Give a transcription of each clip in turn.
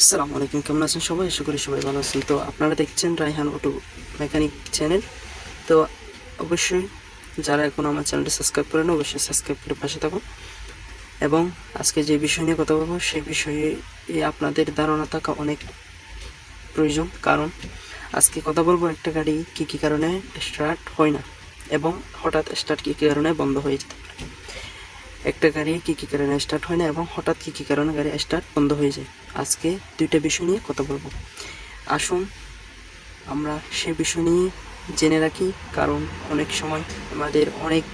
আসসালামু আলাইকুম কেমন আছেন সবাই? আশা করি সবাই ভালো আছেন। তো আপনারা দেখছেন রায়হান অটো মেকানিক চ্যানেল। তো অবশ্যই যারা এখন আমার চ্যানেলটি সাবস্ক্রাইব করেন অবশ্যই সাবস্ক্রাইব করে পাশে থাকুন। এবং আজকে যে বিষয় নিয়ে কথা বলব, সেই বিষয়ে আপনাদের ধারণা থাকা অনেক প্রয়োজন। কারণ আজকে কথা বলব একটা গাড়ি কী কী কারণে স্টার্ট হয় না, এবং হঠাৎ স্টার্ট কী কী কারণে বন্ধ হয়ে যেতে পারে। একটা গাড়ি কী কী কারণে স্টার্ট হয় না এবং হঠাৎ কী কী কারণে গাড়ি স্টার্ট বন্ধ হয়ে যায়? আজকে দুইটা বিষয় নিয়ে কথা বলব। আসুন, আমরা সে বিষয় নিয়ে জেনে রাখি, কারণ অনেক সময় আমাদের অনেক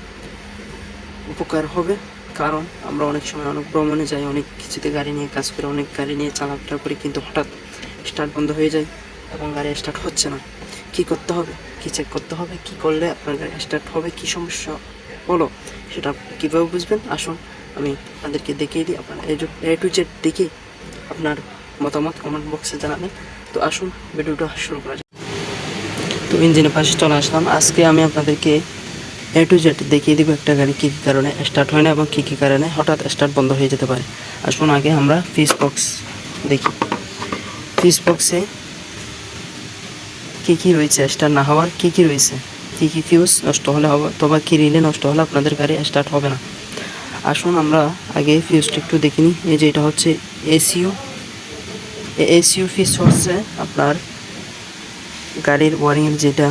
উপকার হবে, কারণ আমরা অনেক সময় অনেক ভ্রমণে যাই, অনেক কিছুতে গাড়ি নিয়ে কাজ করে, অনেক গাড়ি নিয়ে চলাফেরা করি, কিন্তু হঠাৎ স্টার্ট বন্ধ হয়ে যায় এবং গাড়ি স্টার্ট হচ্ছে না। কি করতে হবে? কি চেক করতে হবে? কি করলে আপনার গাড়ি স্টার্ট হবে? কি সমস্যা হলো? সেটা কীভাবে বুঝবেন? আসুন, আমি আপনাদেরকে দেখিয়ে দিই। আপনার এ টু জেড দেখে আপনার মতামত কমেন্ট বক্সে জানাবেন। তো আসুন, ভিডিওটা শুরু করা যাক। তো ইঞ্জিনের পাশে চলে আসলাম। আজকে আমি আপনাদেরকে এ টু জেড দেখিয়ে দিব একটা গাড়ি কী কী কারণে স্টার্ট হয় না এবং কী কী কারণে হঠাৎ স্টার্ট বন্ধ হয়ে যেতে পারে। আসুন, আগে আমরা ফিস বক্স দেখি। ফিস বক্সে কী কী রয়েছে? স্টার্ট না হওয়ার কী কী রয়েছে? কী ফিউজ নষ্ট হলে হবে, অথবা কী রিলে নষ্ট হলে আপনাদের গাড়ি স্টার্ট হবে না। আসুন আমরা আগে ফিউজটা একটু দেখে নিই। এই যে এটা হচ্ছে এসিউ এসিউ ফিউজ হচ্ছে আপনার গাড়ির ওয়ারিংয়ের যেটা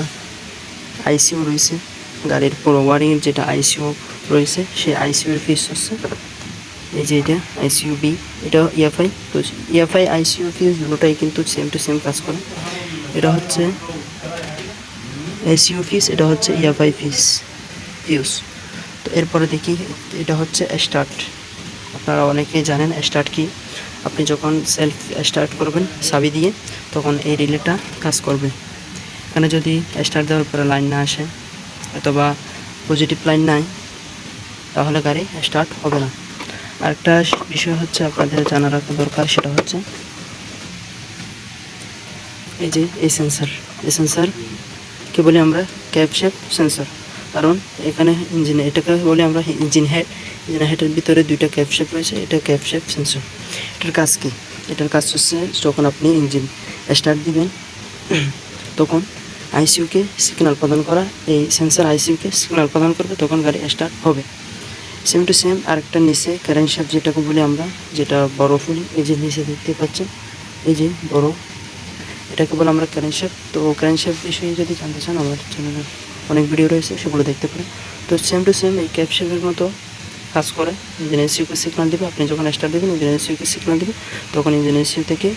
আইসিউ রয়েছে, গাড়ির পুরো ওয়ারিংয়ের যেটা আইসিউ রয়েছে, সেই আইসিউর ফিউজ হচ্ছে। এই যে এটা আইসিউ বি এটা ইএফআই তো ইএফআই আইসিউ ফিউজ দুটোটাই কিন্তু সেম টু সেম কাজ করে। এটা হচ্ছে এসিউ ফিস এটা হচ্ছে ইএফআই ফিস ফিউজ তো এরপরে দেখি, এটা হচ্ছে স্টার্ট আপনারা অনেকেই জানেন স্টার্ট কি। আপনি যখন সেলফ স্টার্ট করবেন সাবি দিয়ে, তখন এই রিলেটা কাজ করবে। এখানে যদি স্টার্ট দেওয়ার পরে লাইন না আসে, অথবা পজিটিভ লাইন নাই, তাহলে গাড়ি স্টার্ট হবে না। আরেকটা বিষয় হচ্ছে আপনাদের জানা রাখা দরকার, সেটা হচ্ছে এই যে এই সেন্সার এই সেন্সার কে বলি আমরা? ক্যাপ শেপ সেন্সর কারণ এখানে ইঞ্জিনে এটাকে বলি আমরা ইঞ্জিন হেড ইঞ্জিন হেডের ভিতরে দুইটা ক্যাপ শেপ রয়েছে, এটা ক্যাপ শেপ সেন্সর এটার কাজ কী? এটার কাজ হচ্ছে যখন আপনি ইঞ্জিন স্টার্ট দিবেন, তখন আইসিউকে সিগন্যাল প্রদান করা, এই সেন্সর আইসিউকে সিগন্যাল প্রদান করবে, তখন গাড়ি স্টার্ট হবে। সেম টু সেম আরেকটা নিচে কারেন্ট শেপ যেটাকে বলি আমরা, যেটা বরফ এই যে নিচে দেখতে পাচ্ছেন, এই যে বড় এটাকে বলে আমরা কারেন্ট শেপ। তো কারেন্ট শেপ বিষয়ে যদি জানতে চান আমার চ্যানেলে অনেক ভিডিও রয়েছে, সেগুলো দেখতে পারেন। তো সেম টু সেম এই ক্যাপ শেপের মতো কাজ করে। ইঞ্জিন এসিউকে সিগনাল দেবে, আপনি যখন স্টার্ট দেবেন ইঞ্জিন এসিউকে সিগনাল দেবে। তখন ইঞ্জিন এসিউ থেকে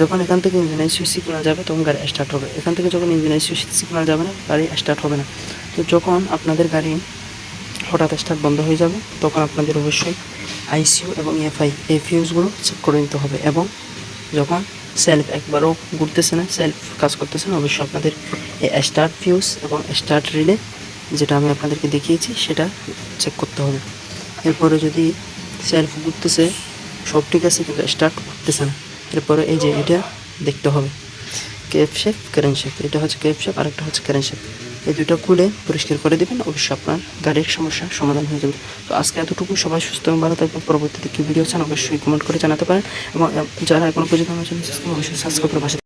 যখন এখান থেকে ইঞ্জিন এসিউ সিগনাল যাবে, তখন গাড়ি স্টার্ট হবে। এখান থেকে যখন ইঞ্জিন এসিউ সিগনাল যাবে না, গাড়ি স্টার্ট হবে না। তো যখন আপনাদের গাড়ি হঠাৎ স্টার্ট বন্ধ হয়ে যাবে, তখন আপনাদের অবশ্যই আইসিউ এবং এফআই এই ফিউজগুলো চেক করে নিতে হবে। এবং যখন সেলফ একবারও ঘুরতেছে না সেলফ কাজ করতেছে না। অবশ্যই আপনাদের স্টার্ট ফিউজ এবং স্টার্ট রিলে যেটা আমি আপনাদেরকে দেখিয়েছি, সেটা চেক করতে হবে। এরপরে যদি সেলফ ঘুরতেছে, সব ঠিক আছে, কিন্তু স্টার্ট করতেছে না, এরপরে এই যে এটা দেখতে হবে। কেপ শেপ কারেন্ট শেপ এটা হচ্ছে কেপ শেপ আর একটা হচ্ছে কারেন্ট শেপ এই দুটো খুলে পরিষ্কার করে দেবেন, অবশ্যই আপনার গাড়ির সমস্যা সমাধান হয়ে যাবে। তো আজকে এতটুকু, সবাই সুস্থ এবং ভালো থাকবেন। পরবর্তীতে কি ভিডিও চান অবশ্যই কমেন্ট করে জানাতে পারেন এবং যারা এখনও পর্যন্ত আমার চ্যানেল অবশ্যই সাবস্ক্রাইব করে